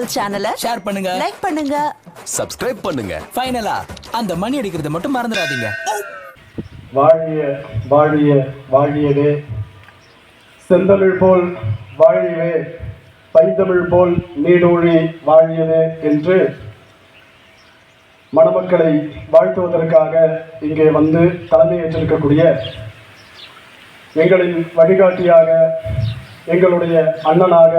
சேனலை ஷேர் பண்ணுங்க. லைக் பண்ணுங்க. சப்ஸ்கிரைப் பண்ணுங்க. ஃபைனலா அந்த மணி அடிக்கிறத மட்டும் மறந்துடாதீங்க. வாழிய வாழிய வாழியவே. செந்தமிழ் போல் வாழியவே. பைந்தமிழ் போல் நீடூழி வாழியவே என்று மணமக்களை வாழ்த்துவதற்காக இங்கே வந்து தலைமையேற்றிருக்கக்கூடிய எங்களின் வழிகாட்டியாக எங்களுடைய அண்ணனாக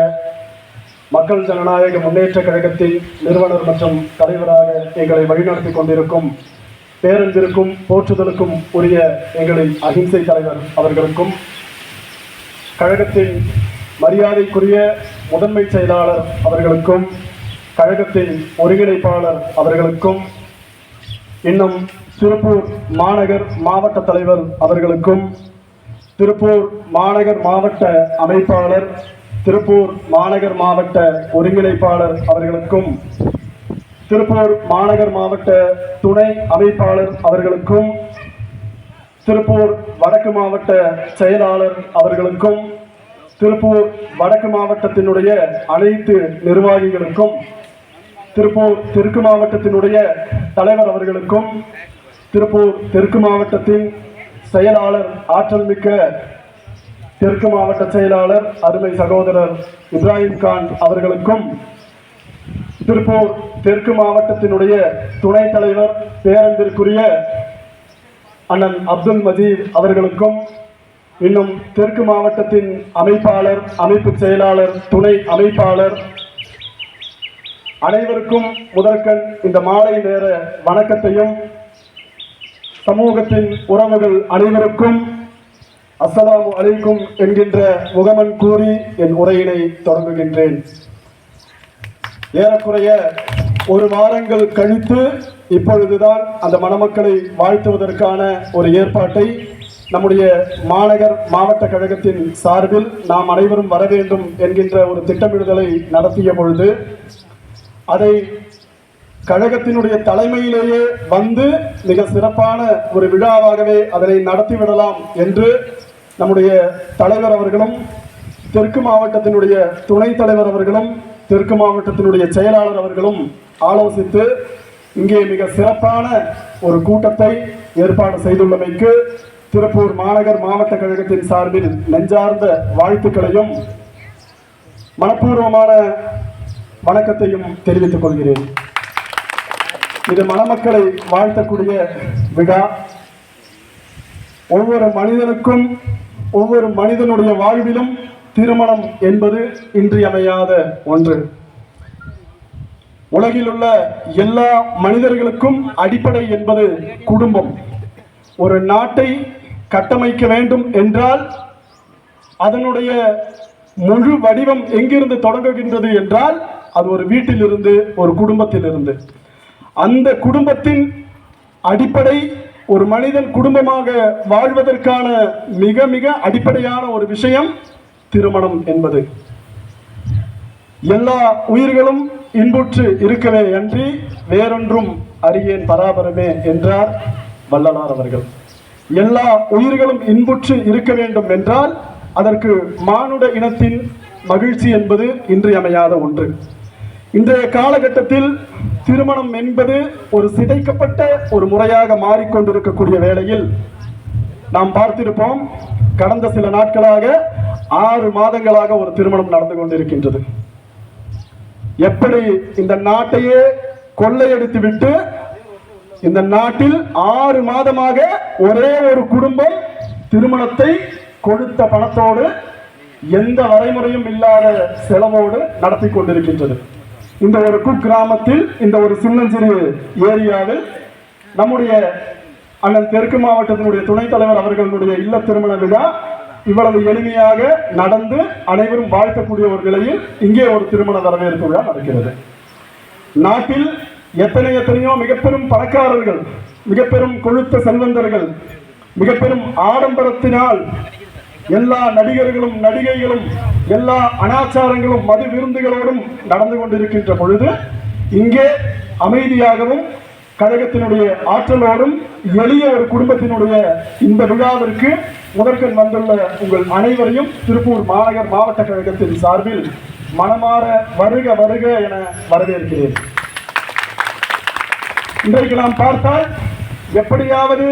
மக்கள் ஜனநாயக முன்னேற்ற கழகத்தின் நிறுவனர் மற்றும் தலைவராக எங்களை வழிநடத்தி கொண்டிருக்கும் பேரன்பிற்கும் போற்றுதலுக்கும் உரிய எங்களின் அகிம்சை தலைவர் அவர்களுக்கும் கழகத்தின் மரியாதைக்குரிய முதன்மை செயலாளர் அவர்களுக்கும் கழகத்தின் ஒருங்கிணைப்பாளர் அவர்களுக்கும் இன்னும் திருப்பூர் மாநகர் மாவட்ட தலைவர் அவர்களுக்கும் திருப்பூர் மாநகர் மாவட்ட அமைப்பாளர் திருப்பூர் மாநகர் மாவட்ட ஒருங்கிணைப்பாளர் அவர்களுக்கும் திருப்பூர் மாநகர் மாவட்ட துணை அமைப்பாளர் அவர்களுக்கும் திருப்பூர் வடக்கு மாவட்ட செயலாளர் அவர்களுக்கும் திருப்பூர் வடக்கு மாவட்டத்தினுடைய அனைத்து நிர்வாகிகளுக்கும் திருப்பூர் தெற்கு மாவட்டத்தினுடைய தலைவர் அவர்களுக்கும் திருப்பூர் தெற்கு மாவட்டத்தின் செயலாளர் ஆற்றல் மிக்க தெற்கு மாவட்ட செயலாளர் அருமை சகோதரர் இப்ராஹிம் கான் அவர்களுக்கும் திருப்பூர் தெற்கு மாவட்டத்தினுடைய துணைத் தலைவர் பேரன்பிற்குரிய அண்ணன் அப்துல் மஜீத் அவர்களுக்கும் இன்னும் தெற்கு மாவட்டத்தின் அமைப்பாளர் அமைப்பு செயலாளர் துணை அமைப்பாளர் அனைவருக்கும் முதற்கண் இந்த மாலை நேர வணக்கத்தையும் சமூகத்தின் உறவுகள் அனைவருக்கும் அஸ்ஸலாமு அலைக்கும் என்கின்ற முகமன் கூறி என் உரையினை தொடங்குகின்றேன். ஏறக்குறைய ஒரு வாரங்கள் கழித்து இப்பொழுதுதான் அந்த மணமக்களை வாழ்த்துவதற்கான ஒரு ஏற்பாட்டை நம்முடைய மாநகர் மாவட்ட கழகத்தின் சார்பில் நாம் அனைவரும் வர வேண்டும் என்கின்ற ஒரு திட்டமிடுதலை நடத்திய பொழுது அதை கழகத்தினுடைய தலைமையிலேயே வந்து மிக சிறப்பான ஒரு விழாவாகவே அதனை நடத்திவிடலாம் என்று நம்முடைய தலைவர் அவர்களும் தெற்கு மாவட்டத்தினுடைய துணைத் தலைவர் அவர்களும் தெற்கு மாவட்டத்தினுடைய செயலாளர் அவர்களும் ஆலோசித்து இங்கே மிக சிறப்பான ஒரு கூட்டத்தை ஏற்பாடு செய்துள்ளமைக்கு திருப்பூர் மாநகர் மாவட்ட கழகத்தின் சார்பில் நெஞ்சார்ந்த வாழ்த்துக்களையும் மனப்பூர்வமான வணக்கத்தையும் தெரிவித்துக் கொள்கிறேன். இது மணமக்களை வாழ்த்தக்கூடிய விழா. ஒவ்வொரு மனிதனுக்கும் ஒவ்வொரு மனிதனுடைய வாழ்விலும் திருமணம் என்பது இன்றியமையாத ஒன்று. உலகில் உள்ள எல்லா மனிதர்களுக்கும் அடிப்படை என்பது குடும்பம். ஒரு நாட்டை கட்டமைக்க வேண்டும் என்றால் அதனுடைய முழு வடிவம் எங்கிருந்து தொடங்குகின்றது என்றால் அது ஒரு வீட்டிலிருந்து ஒரு குடும்பத்திலிருந்து. அந்த குடும்பத்தின் அடிப்படை ஒரு மனிதன் குடும்பமாக வாழ்வதற்கான மிக மிக அடிப்படையான ஒரு விஷயம் திருமணம் என்பது. எல்லா உயிர்களும் இன்புற்று இருக்கவே அன்றி வேறொன்றும் அறியேன் பராபரமே என்றார் வள்ளலார் அவர்கள். எல்லா உயிர்களும் இன்புற்று இருக்க வேண்டும் என்றால் அதற்கு மானுட இனத்தின் மகிழ்ச்சி என்பது இன்றியமையாத ஒன்று. இன்றைய காலகட்டத்தில் திருமணம் என்பது ஒரு சிதைக்கப்பட்ட ஒரு முறையாக மாறிக்கொண்டிருக்கக்கூடிய வேளையில் நாம் பார்த்திருப்போம் கடந்த சில நாட்களாக ஆறு மாதங்களாக ஒரு திருமணம் நடந்து கொண்டிருக்கின்றது. எப்படி இந்த நாட்டையே கொள்ளையடித்து விட்டு இந்த நாட்டில் ஆறு மாதமாக ஒரே ஒரு குடும்பம் திருமணத்தை கொடுத்த பணத்தோடு எந்த வரைமுறையும் இல்லாத செலவோடு நடத்தி கொண்டிருக்கின்றது. இந்த ஒரு குக்கிராமத்தில் இந்த ஒரு சின்னஞ்சிறு ஏரியாவில் நம்முடைய அண்ணன் தெற்கு மாவட்டத்தினுடைய துணைத் தலைவர் அவர்களுடைய இல்ல திருமண விழா இவ்வளவு எளிமையாக நடந்து அனைவரும் வாழ்த்தக்கூடிய ஒரு நிலையில் இங்கே ஒரு திருமண வரவேற்பு விழா நடக்கிறது. நாட்டில் எத்தனை எத்தனையோ மிகப்பெரும் பணக்காரர்கள் மிகப்பெரும் கொழுத்த செல்வந்தர்கள் மிகப்பெரும் ஆடம்பரத்தினால் எல்லா நடிகர்களும் நடிகைகளும் எல்லா அனாச்சாரங்களும் மது விருந்துகளோடும் நடந்து கொண்டிருக்கின்ற பொழுது இங்கே அமைதியாகவும் கழகத்தினுடைய ஆற்றலோடும் எளிய ஒரு குடும்பத்தினுடைய இந்த விழாவிற்கு முதற்கண் வந்துள்ள உங்கள் அனைவரையும் திருப்பூர் மாநகர் மாவட்ட கழகத்தின் சார்பில் மனமாற வருக வருக என வரவேற்கிறேன். இன்றைக்கு நாம் பார்த்தால் எப்படியாவது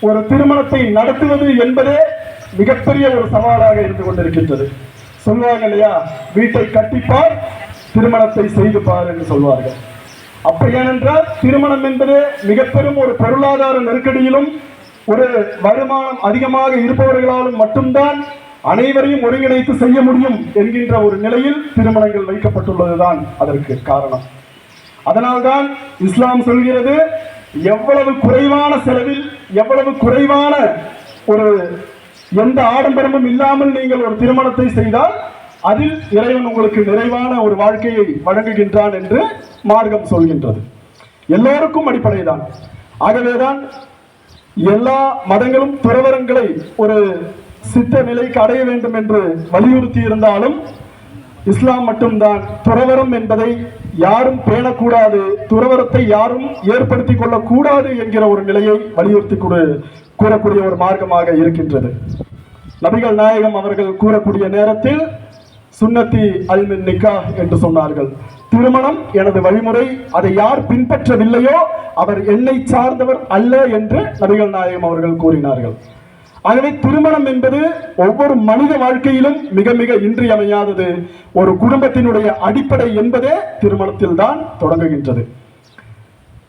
ஒரு திருமணத்தை நடத்துவது என்பதே மிகப்பெரிய ஒரு சவாலாக இருந்து கொண்டிருக்கின்றது. சொல்லுவாங்க இல்லையா? வீட்டை கட்டிப்பார் திருமணத்தை செய்து பார் என்று சொல்வார்கள். அப்படி ஏனென்றால் திருமணம் என்பது மிக பெரும் ஒரு பொருளாதார நெருக்கடியிலும் ஒரு வருமானம் அதிகமாக இருப்பவர்களாலும் மட்டும்தான் அனைவரையும் ஒருங்கிணைத்து செய்ய முடியும் என்கின்ற ஒரு நிலையில் திருமணங்கள் வைக்கப்பட்டுள்ளதுதான் அதற்கு காரணம். அதனால்தான் இஸ்லாம் சொல்கிறது எவ்வளவு குறைவான செலவில் எவ்வளவு குறைவான ஒரு எந்த ஆடம்பரமும் இல்லாமல் நீங்கள் ஒரு திருமணத்தை செய்தால் அதில் இறைவன் உங்களுக்கு நிறைவான ஒரு வாழ்க்கையை வழங்குகின்றான் என்று மார்க்கம் சொல்கின்றது. எல்லோருக்கும் அடிப்படைதான். ஆகவேதான் எல்லா மதங்களும் துறவரங்களை ஒரு சித்த நிலைக்கு அடைய வேண்டும் என்று வலியுறுத்தி இருந்தாலும் இஸ்லாம் மட்டும்தான் துறவரம் என்பதை யாரும் பேணக்கூடாது. துறவரத்தை யாரும் ஏற்படுத்திக் கொள்ளக்கூடாது என்கிற ஒரு நிலையை வலியுறுத்தி கொடு கூறக்கூடிய ஒரு மார்க்கமாக இருக்கின்றது. நபிகள் நாயகம் அவர்கள் கூறக்கூடிய நேரத்தில் சுன்னத்தி அல்மின் நிக்கா என்று சொன்னார்கள். திருமணம் எனது வழிமுறை அதை யார் பின்பற்றவில்லையோ அவர் என்னை சார்ந்தவர் அல்ல என்று நபிகள் நாயகம் அவர்கள் கூறினார்கள். ஆகவே திருமணம் என்பது ஒவ்வொரு மனித வாழ்க்கையிலும் மிக மிக இன்றியமையாதது. ஒரு குடும்பத்தினுடைய அடிப்படை என்பதே திருமணத்தில் தான் தொடங்குகின்றது.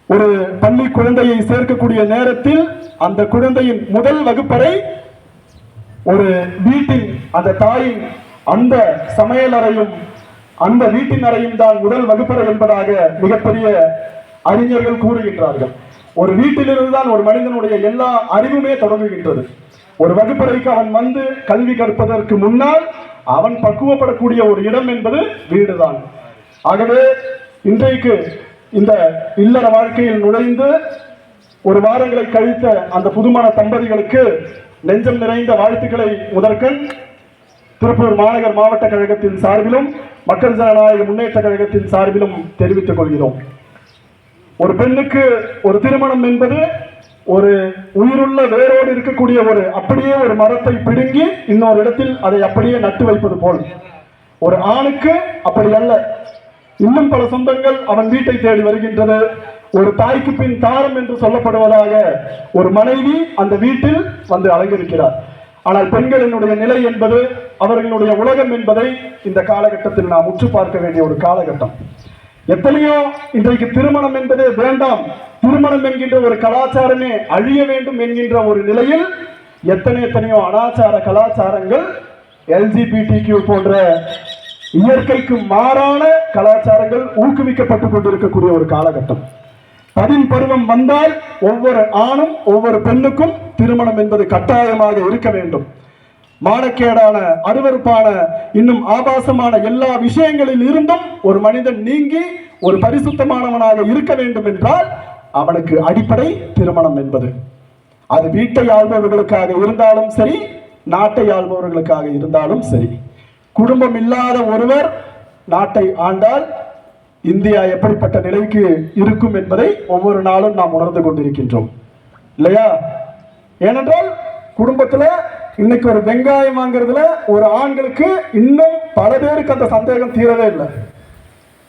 ஒரு பள்ளி குழந்தையை சேர்க்கக்கூடிய நேரத்தில் அந்த குழந்தையின் முதல் வகுப்பறை ஒரு வீட்டின் அந்த தாயின் அந்த சமையல் அறையும் அந்த வீட்டின் அறையும் தான் முதல் வகுப்பறை என்பதாக மிகப்பெரிய அறிஞர்கள் கூறுகின்றார்கள். ஒரு வீட்டிலிருந்து தான் ஒரு மனிதனுடைய எல்லா அறிவுமே தொடங்குகின்றது. ஒரு வகுப்பறைக்கு அவன் வந்து கல்வி கற்பதற்கு முன்னால் அவன் பக்குவப்படக்கூடிய ஒரு இடம் என்பது வீடுதான். ஆகவே இன்றைக்கு இந்த இல்லற வாழ்க்கையில் நுழைந்து ஒரு வாரங்களை கழித்த அந்த புதுமண தம்பதிகளுக்கு நெஞ்சம் நிறைந்த வாழ்த்துக்களை முதற்கண் திருப்பூர் மாநகர் மாவட்ட கழகத்தின் சார்பிலும் மக்கள் ஜனநாயக முன்னேற்ற கழகத்தின் சார்பிலும் தெரிவித்துக் கொள்கிறோம். ஒரு பெண்ணுக்கு ஒரு திருமணம் என்பது ஒரு உயிருள்ள வேரோடு இருக்கக்கூடிய ஒரு அப்படியே ஒரு மரத்தை பிடுங்கி இன்னொரு இடத்தில் அதை அப்படியே நட்டு வைப்பது போல். ஒரு ஆணுக்கு அப்படி அல்ல. இன்னும் பல சொந்தங்கள் அவன் வீட்டை தேடி வருகின்றது ஒரு தாய்க்கு பின் தாரம் என்று சொல்லப்படுவதாக ஒரு மனைவி அந்த வீட்டில் வந்து அலங்கரிக்கிறார் ஆனால் பெண்களினுடைய நிலை என்பது அவர்களுடைய உலகம் என்பதை இந்த காலகட்டத்தில் நாம் உற்று பார்க்க வேண்டிய ஒரு காலகட்டம். எத்தனையோ இன்றைக்கு திருமணம் என்பதே வேண்டாம். திருமணம் என்கின்ற ஒரு கலாச்சாரமே அழிய வேண்டும் என்கின்ற ஒரு நிலையில் எத்தனை எத்தனையோ அனாச்சார கலாச்சாரங்கள் எல்ஜிபிடி போன்ற இயற்கைக்கு மாறான கலாச்சாரங்கள் ஊக்குவிக்கப்பட்டுக் கொண்டிருக்கக்கூடிய ஒரு காலகட்டம். பதின் பருவம் வந்தால் ஒவ்வொரு ஆணும் ஒவ்வொரு பெண்ணுக்கும் திருமணம் என்பது கட்டாயமாக இருக்க வேண்டும். மானக்கேடான அருவருப்பான இன்னும் ஆபாசமான எல்லா விஷயங்களில் இருந்தும் ஒரு மனிதன் நீங்கி ஒரு பரிசுத்தமானவனாக இருக்க வேண்டும் என்றால் அவனுக்கு அடிப்படை திருமணம் என்பது. அது வீட்டை ஆள்பவர்களுக்காக இருந்தாலும் சரி நாட்டை ஆள்பவர்களுக்காக இருந்தாலும் சரி. குடும்பம் இல்லாத ஒருவர் நாட்டை ஆண்டால் இந்தியா எப்படிப்பட்ட நிலைக்கு இருக்கும் என்பதை ஒவ்வொரு நாளும் நாம் உணர்ந்து கொண்டிருக்கின்றோம். இல்லையா? ஏனென்றால் குடும்பத்தில் இன்னைக்கு ஒரு வெங்காயம் வாங்குறதுல ஒரு ஆண்களுக்கு இன்னும் பல பேருக்கு அந்த சந்தேகம் தீரவே இல்லை.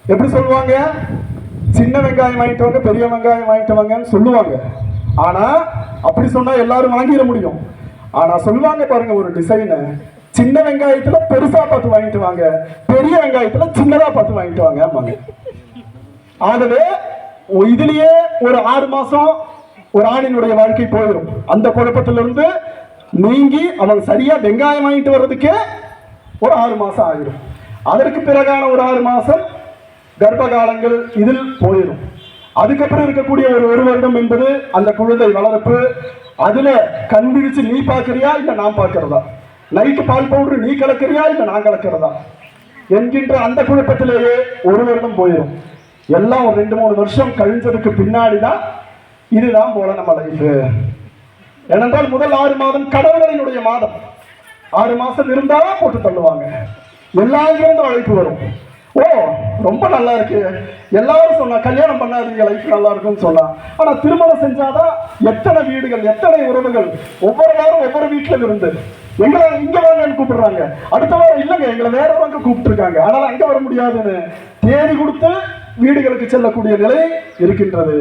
எப்படி சொல்லுவாங்க? சின்ன வெங்காயம் வாங்கிட்டு வாங்க பெரிய வெங்காயம் வாங்கிட்டு வாங்கன்னு சொல்லுவாங்க. ஆனா அப்படி சொன்னா எல்லாரும் வாங்கிட முடியும். ஆனா சொல்லுவாங்க பாருங்க ஒரு டிசைனை சின்ன வெங்காயத்துல பெருசா பார்த்து வாங்கிட்டு வாங்க. பெரிய வெங்காயத்துல சின்னதா பார்த்து வாங்கிட்டு வாங்க ஆமாங்க ஆகவே இதுலயே ஒரு ஆறு மாசம் ஒரு ஆணினுடைய வாழ்க்கை போயிடும் அந்த குழப்பத்திலிருந்து நீங்கி அவன் சரியா வெங்காயம் வாங்கிட்டு வர்றதுக்கே ஒரு ஆறு மாசம் ஆகிடும் அதற்கு பிறகான ஒரு ஆறு மாசம் கர்ப்ப காலங்கள் இதில் போயிடும் அதுக்கப்புறம் இருக்கக்கூடிய ஒரு ஒரு வருடம் என்பது அந்த குழந்தை வளர்ப்பு அதுல கண் நீ பார்க்கறியா இல்ல நான் பார்க்கறதா? நைட்டு பால் பவுடர் நீ கலக்கிறியா இல்லை நான் கலக்கிறதா? என்கின்ற அந்த குழப்பத்திலேயே ஒரு வருடம் போயிடும் எல்லாம் ஒரு ரெண்டு மூணு வருஷம் கழிஞ்சதுக்கு பின்னாடி தான் இதுதான் போல நம்ம லைஃபு ஏனென்றால் முதல் ஆறு மாதம் கடவுளினுடைய மாதம். ஆறு மாதம் இருந்தாலும் போட்டு தள்ளுவாங்க. எல்லாருக்கும் அழைப்பு வரும். ஓ ரொம்ப நல்லா இருக்கு. எல்லாரும் சொன்னா கல்யாணம் பண்ணாதீங்க லைஃப் நல்லா இருக்கும்னு சொன்னா. ஆனா திருமணம் செஞ்சாதான் எத்தனை வீடுகள் எத்தனை உறவுகள் ஒவ்வொரு வாரம் ஒவ்வொரு வீட்டில் இருந்து எங்களை இங்க வாங்கன்னு கூப்பிடுறாங்க. அடுத்த வாரம் இல்லைங்க எங்களை வேற வாங்க கூப்பிட்டுருக்காங்க. ஆனால் அங்க வர முடியாதுன்னு தேடி கொடுத்து வீடுகளுக்கு செல்லக்கூடிய நிலை இருக்கின்றது.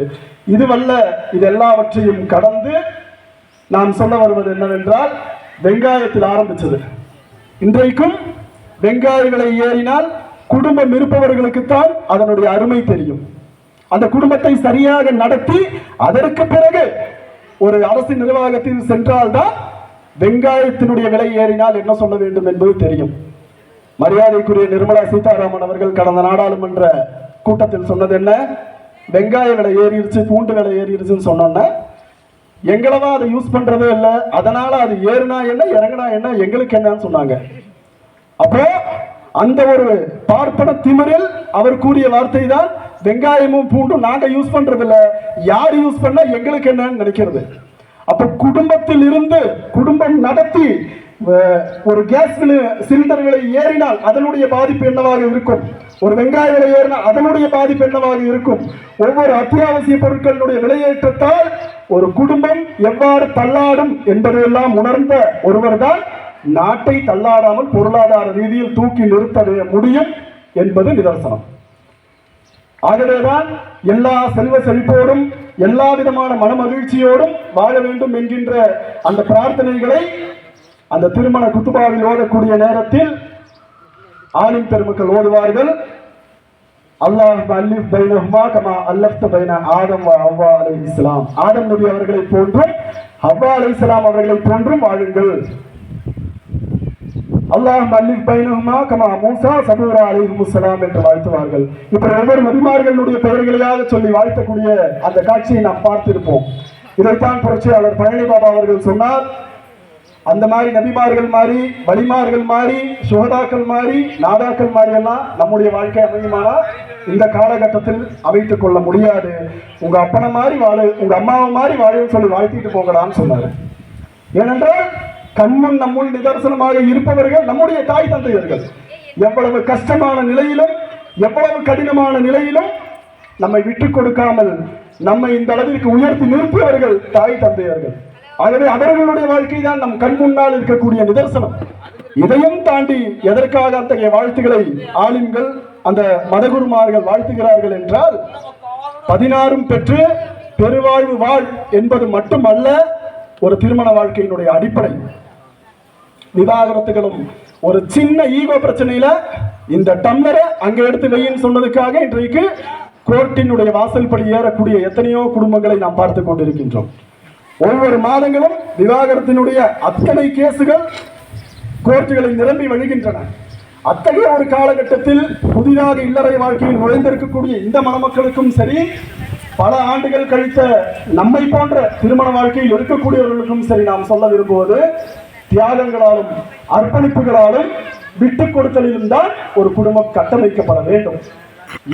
இதுவல்ல இது எல்லாவற்றையும் கடந்து நாம் சொல்ல வருவது என்னவென்றால் வெங்காயத்தில் ஆரம்பிச்சது இன்றைக்கும் வெங்காய விலை ஏறினால் குடும்பம் இருப்பவர்களுக்குத்தான் அதனுடைய அருமை தெரியும். அந்த குடும்பத்தை சரியாக நடத்தி அதற்கு பிறகு ஒரு அரசு நிர்வாகத்தில் சென்றால்தான் வெங்காயத்தினுடைய விலை ஏறினால் என்ன சொல்ல வேண்டும் என்பது தெரியும். மரியாதைக்குரிய நிர்மலா சீதாராமன் அவர்கள் கடந்த நாடாளுமன்ற கூட்டத்தில் சொன்னது என்ன? வெங்காய விலை ஏறிடுச்சு பூண்டு விலை ஏறிடுச்சுன்னு சொன்னோன்னே எங்களவா அதை யூஸ் பண்றதே இல்லை அதனால அது ஏறுனா என்ன இறங்குனா என்ன எங்களுக்கு என்னன்னு சொன்னாங்க. அப்போ அந்த ஒரு பார்ப்பன திமிரில் அவர் கூறிய வார்த்தை தான் வெங்காயமும் பூண்டும் நாங்க யூஸ் பண்றது யார் யூஸ் பண்ணா எங்களுக்கு என்னன்னு நினைக்கிறது. அப்ப குடும்பத்தில் இருந்து குடும்பம் நடத்தி ஒரு கேஸ் சிலிண்டர் விலை ஏறினால் அதனுடைய பாதிப்பு என்னவாக இருக்கும்? ஒரு வெங்காய விலை ஏறினால் அதனுடைய பாதிப்பு என்னவாக இருக்கும்? ஒவ்வொரு அத்தியாவசிய பொருட்களுடைய விலையேற்றத்தால் ஒரு குடும்பம் எவ்வாறு தள்ளாடும் என்பதையெல்லாம் உணர்ந்த ஒருவர்தான் நாட்டை தள்ளாடாமல் பொருளாதார ரீதியில் தூக்கி நிறுத்த முடியும் என்பது நிதர்சனம். ஆகவேதான் எல்லா செல்வ செழிப்போடும் எல்லா விதமான மனமகிழ்ச்சியோடும் வாழ வேண்டும் என்கின்ற அந்த பிரார்த்தனைகளை அந்த திருமண குத்துபாவில் ஓதக்கூடிய நேரத்தில் ஆலிம் பெருமக்கள் ஓதுவார்கள். அல்லாஹ் அல்லிஃப் பைனஹுமா கமா அல்லஃப்த பைன ஆதம் அவ்வா ஹவ்வா அலைஹிஸ்ஸலாம் ஆதம் நபி அவர்களை போன்றும் ஹவ்வா இஸ்லாம் அவர்களை போன்றும் வாழுங்கள். அல்லாஹ் மல்லிக் பைனஹுமா கமா மூசா சபூரா அலைஹிமுஸ்ஸலாம் என்று வாழ்த்துவார்கள். இப்படி ஒவ்வொரு நபிமார்களுடைய பெயர்களையாக சொல்லி வாழ்த்தக்கூடிய அந்த காட்சியை நாம் பார்த்திருப்போம். இதைத்தான் புரட்சியாளர் பழனி பாபா அவர்கள் சொன்னார். அந்த மாதிரி நபிமார்கள் மாறி வலிமார்கள் மாறி சுகதாக்கள் மாறி நாதாக்கள் மாறி எல்லாம் நம்முடைய வாழ்க்கை அமையுமானா இந்த காலகட்டத்தில் அமைத்துக் கொள்ள முடியாது. உங்க அப்பனை மாதிரி வாழ உங்க அம்மாவை மாதிரி வாழும் சொல்லி வாழ்த்திட்டு போகலாம்னு சொன்னாரு. ஏனென்றால் கண்முன் நம்முள் நிதர்சனமாக இருப்பவர்கள் நம்முடைய தாய் தந்தையர்கள். எவ்வளவு கஷ்டமான நிலையிலும் எவ்வளவு கடினமான நிலையிலும் நம்மை விட்டு கொடுக்காமல் நம்மை இந்த அளவிற்கு உயர்த்தி நிறுத்தியவர்கள் தாய் தந்தையர்கள். ஆகவே அவர்களுடைய வாழ்க்கை தான் நம் கண் முன்னால் இருக்கக்கூடிய நிதர்சனம். இதையும் தாண்டி எதற்காக அத்தகைய வாழ்த்துக்களை ஆளுங்கள் அந்த மதகுருமார்கள் வாழ்த்துகிறார்கள் என்றால் பதினாறும் பெற்று பெருவாழ்வு வாழ் என்பது மட்டுமல்ல ஒரு திருமண வாழ்க்கையினுடைய அடிப்படை. விவாகரத்துகளும் ஒரு சின்ன ஈகோ பிரச்சனையில இந்த டம்ளரை அங்க எடுத்து வையின்னு சொன்னதுக்காக இன்றைக்கு கோர்ட்டினுடைய வாசல் படி ஏறக்கூடிய எத்தனையோ குடும்பங்களை நாம் பார்த்து கொண்டிருக்கின்றோம். ஒவ்வொரு மாதங்களும் விவாகரத்தினுடைய அத்தனை கேசுகள் கோர்ட்டுகளை நிரம்பி வழிகின்றன. அத்தகைய ஒரு காலகட்டத்தில் புதிதாக இல்லறை வாழ்க்கையில் நுழைந்திருக்கக்கூடிய இந்த மணமக்களுக்கும் சரி பல ஆண்டுகள் கழித்த நம்மை போன்ற திருமண வாழ்க்கையில் இருக்கக்கூடியவர்களுக்கும் சரி நாம் சொல்ல விரும்புவது தியாகங்களாலும் அர்ப்பணிப்புகளாலும் விட்டுக் கொடுத்தலிலும் தான் ஒரு குடும்பம் கட்டமைக்கப்பட வேண்டும்.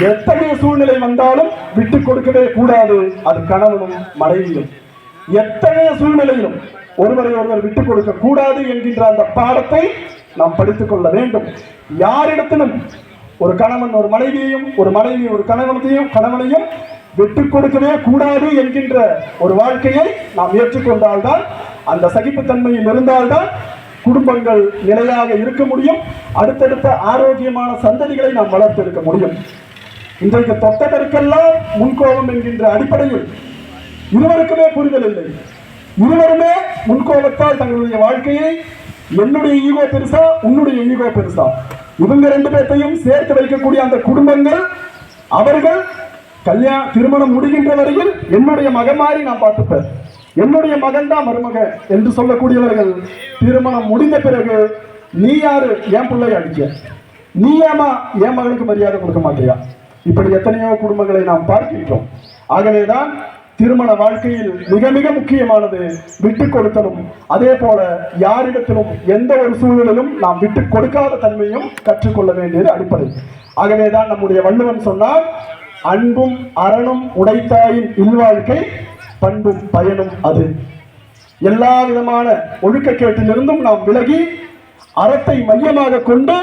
எத்தகைய சூழ்நிலை வந்தாலும் விட்டுக் கொடுக்கவே கூடாது. அது கணவனும் மனைவியும். எத்தகைய சூழ்நிலையிலும் ஒருவரை ஒருவர் விட்டுக் கொடுக்க கூடாது என்கின்ற அந்த பாடத்தை நாம் படித்துக் கொள்ள வேண்டும். யாரிடத்திலும் ஒரு கணவன் ஒரு மனைவியையும் ஒரு மனைவி ஒரு கணவனையும் கணவனையும் விட்டுக் கொடுக்கவே கூடாது என்கின்ற ஒரு வாழ்க்கையை நாம் ஏற்றுக்கொண்டால்தான் அந்த சகிப்புத்தன்மையும் இருந்தால்தான் குடும்பங்கள் நிலையாக இருக்க முடியும். அடுத்தடுத்த ஆரோக்கியமான சந்ததிகளை நாம் வளர்த்தெடுக்க முடியும். இன்றைக்கு தொட்டதற்கெல்லாம் முன்கோபம் என்கின்ற அடிப்படையில் இருவருக்குமே புரிதல் இல்லை. இருவருமே முன்கோபத்தால் தங்களுடைய வாழ்க்கையை என்னுடைய ஈகோ பெருசா உன்னுடைய ஈகோ பெருசா. இவங்க ரெண்டு பேர்த்தையும் சேர்த்து வைக்கக்கூடிய அந்த குடும்பங்கள் அவர்கள் கல்யாண திருமணம் முடிகின்ற வரையில் என்னுடைய மகன் மாதிரி நான் பார்த்துப்பேன். என்னுடைய மகன் தான் மருமக என்று சொல்லக்கூடியவர்கள் திருமணம் முடிந்த பிறகு நீ யாரு? என் பிள்ளை அடிக்க நீ ஏமா என் மகனுக்கு மரியாதை கொடுக்க மாட்டியா? இப்படி எத்தனையோ குடும்பங்களை நாம் பார்க்கின்றோம். ஆகவேதான் திருமண வாழ்க்கையில் மிக மிக முக்கியமானது விட்டு கொடுத்தலும் அதே போல யாரிடத்திலும் எந்த ஒரு சூழலிலும் நாம் விட்டு கொடுக்காத தன்மையும் கற்றுக்கொள்ள வேண்டியது அடிப்படை. ஆகவேதான் நம்முடைய வள்ளுவன் சொன்னால் அன்பும் அறனும் உடைத்தாயின் இல்வாழ்க்கை பண்பும் பயனும் அது. எல்லா விதமான ஒழுக்கக்கேட்டிலிருந்தும் நாம் விலகி அறத்தை மையமாக கொண்டு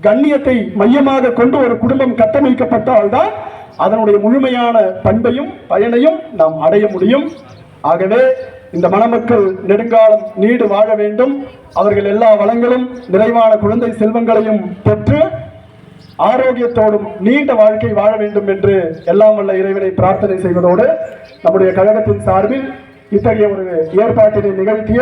கண்ணியத்தை மையமாக கொண்டு ஒரு குடும்பம் கட்டமைக்கப்பட்டால்தான் அதனுடைய முழுமையான பண்பையும் பயனையும் நாம் அடைய முடியும். ஆகவே இந்த மணமக்கள் நெடுங்காலம் நீடு வாழ வேண்டும். அவர்கள் எல்லா வளங்களும் நிறைவான குழந்தை செல்வங்களையும் பெற்று ஆரோக்கியத்தோடும் நீண்ட வாழ்க்கை வாழ வேண்டும் என்று எல்லாம் வல்ல இறைவனை பிரார்த்தனை செய்வதோடு நம்முடைய கழகத்தின் சார்பில் இத்தகைய ஒரு ஏற்பாட்டினை நிகழ்த்திய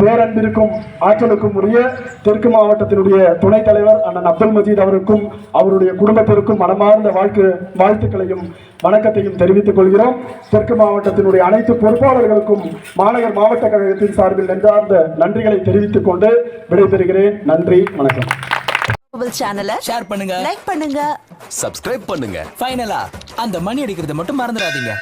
பேரன்பிற்கும் ஆற்றலுக்கும் உரிய தெற்கு மாவட்டத்தினுடைய துணைத் தலைவர் அண்ணன் அப்துல் மஜீத் அவருக்கும் அவருடைய குடும்பத்திற்கும் மனமார்ந்த வாழ்க்கை வாழ்த்துக்களையும் வணக்கத்தையும் தெரிவித்துக் கொள்கிறோம். தெற்கு மாவட்டத்தினுடைய அனைத்து பொறுப்பாளர்களுக்கும் மாநகர் மாவட்ட கழகத்தின் சார்பில் நெஞ்சார்ந்த நன்றிகளை தெரிவித்துக் கொண்டு விடைபெறுகிறேன். நன்றி வணக்கம். சேனலை ஷேர் பண்ணுங்க. லைக் பண்ணுங்க. சப்ஸ்கிரைப் பண்ணுங்க. ஃபைனலா அந்த மணி அடிக்கிறத மட்டும் மறந்துடாதீங்க.